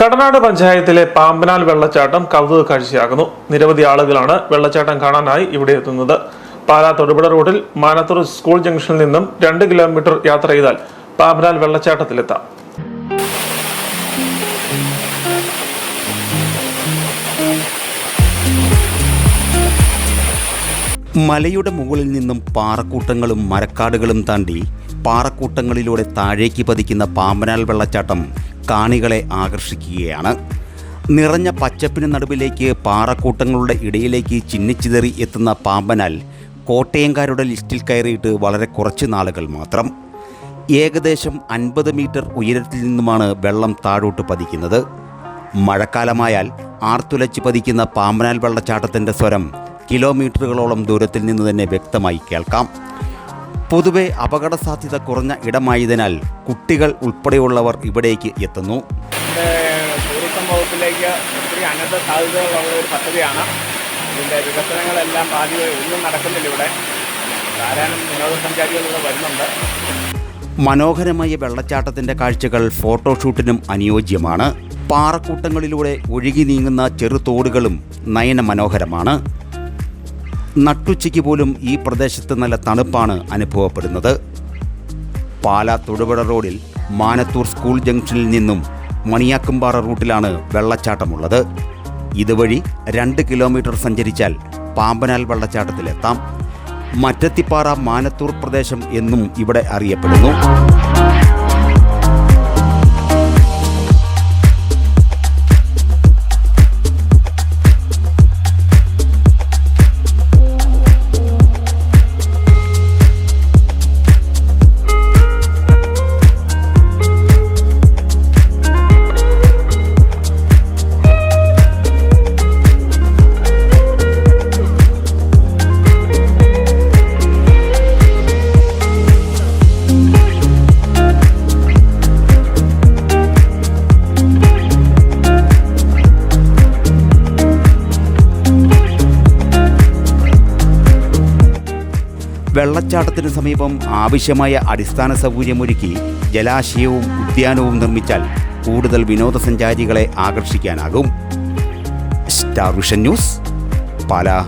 കടനാട് പഞ്ചായത്തിലെ പാമ്പനാൽ വെള്ളച്ചാട്ടം കൗതുക കാഴ്ചയാകുന്നു നിരവധി ആളുകളാണ് വെള്ളച്ചാട്ടം കാണാനായി ഇവിടെ എത്തുന്നത്. പാലാ തൊടുപുഴ റോഡിൽ മാനത്തൂർ സ്കൂൾ ജംഗ്ഷനിൽ നിന്നും രണ്ട് കിലോമീറ്റർ യാത്ര ചെയ്താൽ പാമ്പനാൽ വെള്ളച്ചാട്ടത്തിലെത്താം. മലയുടെ മുകളിൽ നിന്നും പാറക്കൂട്ടങ്ങളും മരക്കാടുകളും താണ്ടി പാറക്കൂട്ടങ്ങളിലൂടെ താഴേക്ക് പതിക്കുന്ന പാമ്പനാൽ വെള്ളച്ചാട്ടം കാണികളെ ആകർഷിക്കുകയാണ്. നിറഞ്ഞ പച്ചപ്പിന് നടുവിലേക്ക് പാറക്കൂട്ടങ്ങളുടെ ഇടയിലേക്ക് ചിന്നിച്ചിതറി എത്തുന്ന പാമ്പനാൽ കോട്ടയംകാരുടെ ലിസ്റ്റിൽ കയറിയിട്ട് വളരെ കുറച്ച് നാളുകൾ മാത്രം. ഏകദേശം അൻപത് മീറ്റർ ഉയരത്തിൽ നിന്നുമാണ് വെള്ളം താഴോട്ട് പതിക്കുന്നത്. മഴക്കാലമായാൽ ആർത്തുലച്ച് പതിക്കുന്ന പാമ്പനാൽ വെള്ളച്ചാട്ടത്തിന്റെ സ്വരം കിലോമീറ്ററുകളോളം ദൂരത്തിൽ നിന്ന് തന്നെ വ്യക്തമായി കേൾക്കാം. പൊതുവെ അപകട സാധ്യത കുറഞ്ഞ ഇടമായതിനാൽ കുട്ടികൾ ഉൾപ്പെടെയുള്ളവർ ഇവിടേക്ക് എത്തുന്നു. ടൂറിസം വകുപ്പിലേക്ക് ഒത്തിരി അനന്ത സാധ്യതകളുള്ള ഒരു പദ്ധതിയാണ്. ഇതിന്റെ വികസനങ്ങളെല്ലാം പാതി ഒന്നും നടക്കുന്നില്ല ഇവിടെ. ധാരാളം വിനോദസഞ്ചാരികൾ വരുന്നുണ്ട്. മനോഹരമായ വെള്ളച്ചാട്ടത്തിന്റെ കാഴ്ചകൾ ഫോട്ടോഷൂട്ടിനും അനുയോജ്യമാണ്. പാറക്കൂട്ടങ്ങളിലൂടെ ഒഴുകി നീങ്ങുന്ന ചെറുതോടുകളും നയന മനോഹരമാണ് നട്ടുച്ചയ്ക്ക് പോലും ഈ പ്രദേശത്ത് നല്ല തണുപ്പാണ് അനുഭവപ്പെടുന്നത്. പാലാ തൊടുപുഴ റോഡിൽ മാനത്തൂർ സ്കൂൾ ജംഗ്ഷനിൽ നിന്നും മണിയാക്കുംപാറ റൂട്ടിലാണ് വെള്ളച്ചാട്ടമുള്ളത്. ഇതുവഴി രണ്ട് കിലോമീറ്റർ സഞ്ചരിച്ചാൽ പാമ്പനാൽ വെള്ളച്ചാട്ടത്തിലെത്താം. മറ്റത്തിപ്പാറ മാനത്തൂർ പ്രദേശം എന്നും ഇവിടെ അറിയപ്പെടുന്നു. വെള്ളച്ചാട്ടത്തിന് സമീപം ആവശ്യമായ അടിസ്ഥാന സൗകര്യമൊരുക്കി ജലാശയവും ഉദ്യാനവും നിർമ്മിച്ചാൽ കൂടുതൽ വിനോദസഞ്ചാരികളെ ആകർഷിക്കാനാകും. Star vision news Pala.